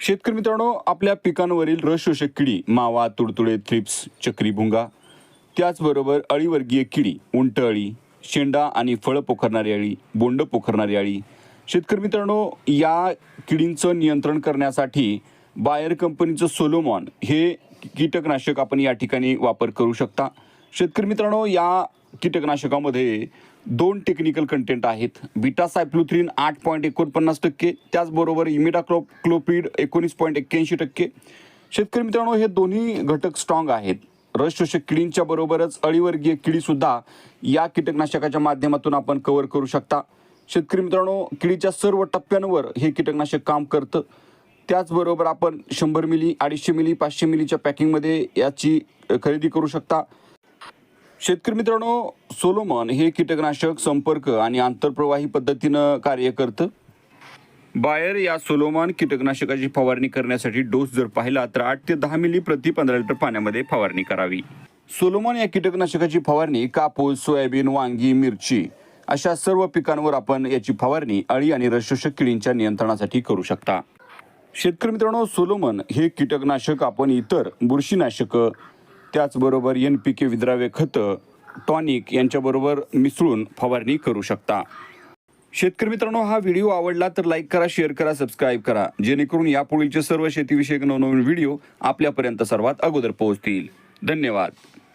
शेतकरी मित्रांनो आपल्या पिकांवरील रस शोषक किडी मावा तुडतुडे थ्रिप्स चक्री भुंगा त्याचबरोबर अळीवर्गीय किडी उंट अळी शेंडा आणि फळं पोखरणारी अळी बोंड पोखरणारी अळी. शेतकरी मित्रांनो या किडींचं नियंत्रण करण्यासाठी बायर कंपनीचं सोलोमॉन हे कीटकनाशक आपण या ठिकाणी वापर करू शकता. शेतकरी मित्रांनो या कीटकनाशकामध्ये दोन टेक्निकल कंटेंट आहेत. बीटा सायप्लुथ्रीन आठ पॉईंट एकोणपन्नास टक्के त्याचबरोबर इमिडाक्लो क्लोपीड एकोणीस पॉईंट एक्क्याऐंशी टक्के. शेतकरी मित्रांनो हे दोन्ही घटक स्ट्रॉंग आहेत. रसशोषक किडींच्या बरोबरच अळीवर्गीय किडीसुद्धा या कीटकनाशकाच्या माध्यमातून आपण कव्हर करू शकता. शेतकरी मित्रांनो किडीच्या सर्व टप्प्यांवर हे कीटकनाशक काम करतं. त्याचबरोबर आपण शंभर मिली अडीचशे मिली पाचशे मिलीच्या पॅकिंगमध्ये याची खरेदी करू शकता. शेतकरी मित्रांनो सोलोमॉन हे कीटकनाशक संपर्क आणि आंतरप्रवाही पद्धतीनं कार्य करतं. बायर या सोलोमॉन कीटकनाशकाची फवारणी करण्यासाठी डोस जर पाहिला तर आठ ते दहा मिली प्रति पंधरा लिटर पाण्यामध्ये फवारणी करावी. सोलोमॉन या कीटकनाशकाची फवारणी कापूस सोयाबीन वांगी मिरची अशा सर्व पिकांवर आपण याची फवारणी अळी आणि रसशोषक किडींच्या नियंत्रणासाठी करू शकता. शेतकरी मित्रांनो सोलोमन हे कीटकनाशक आपण इतर बुरशीनाशकं त्याचबरोबर एन पी के विद्राव्य खतं टॉनिक यांच्याबरोबर मिसळून फवारणी करू शकता. शेतकरी मित्रांनो हा व्हिडिओ आवडला तर लाईक करा शेअर करा सबस्क्राईब करा. जेणेकरून यापुढीलचे सर्व शेतीविषयक नवनवीन व्हिडिओ आपल्यापर्यंत सर्वात अगोदर पोहोचतील. धन्यवाद.